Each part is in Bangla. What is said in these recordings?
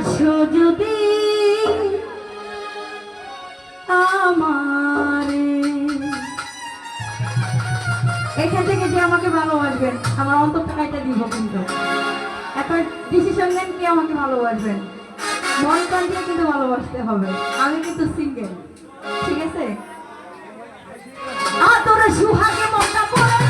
আসো যদি আমারে। এখান থেকে যে আমাকে ভালোবাসবেন আমার অন্তর টাকাটা দিব কিন্তু। এখন ডিসিশন নেন কি আমাকে ভালোবাসবেন মন প্রাণ কিন্তু ভালোবাসতে হবে। আমি কিন্তু সিঙ্গেল ঠিক আছে? আর তোরা সুহাগে মনটা পড়ে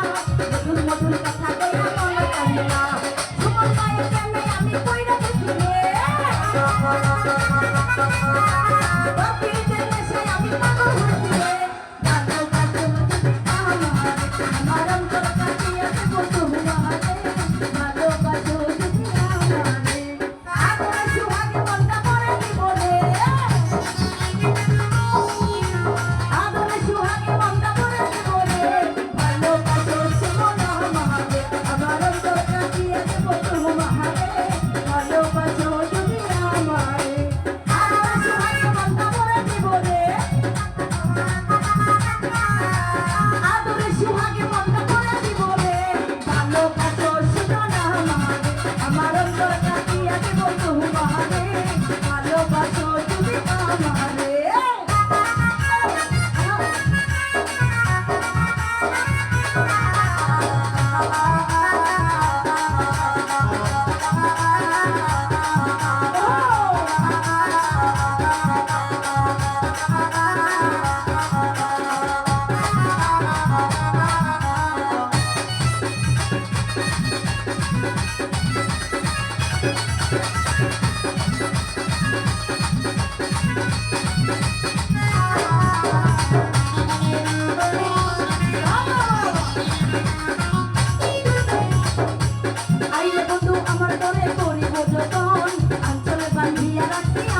রাখি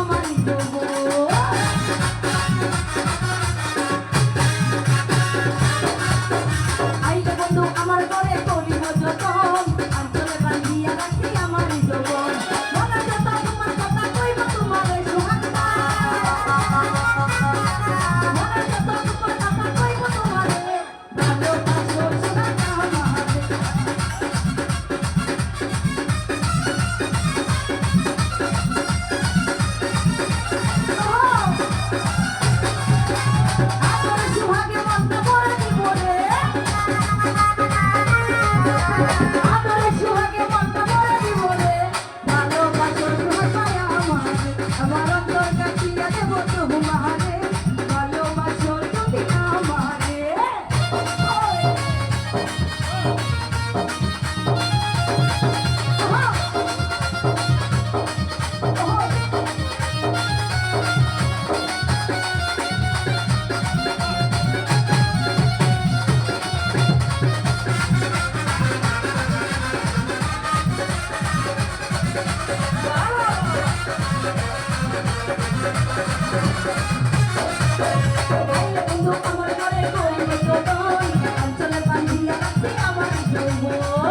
主播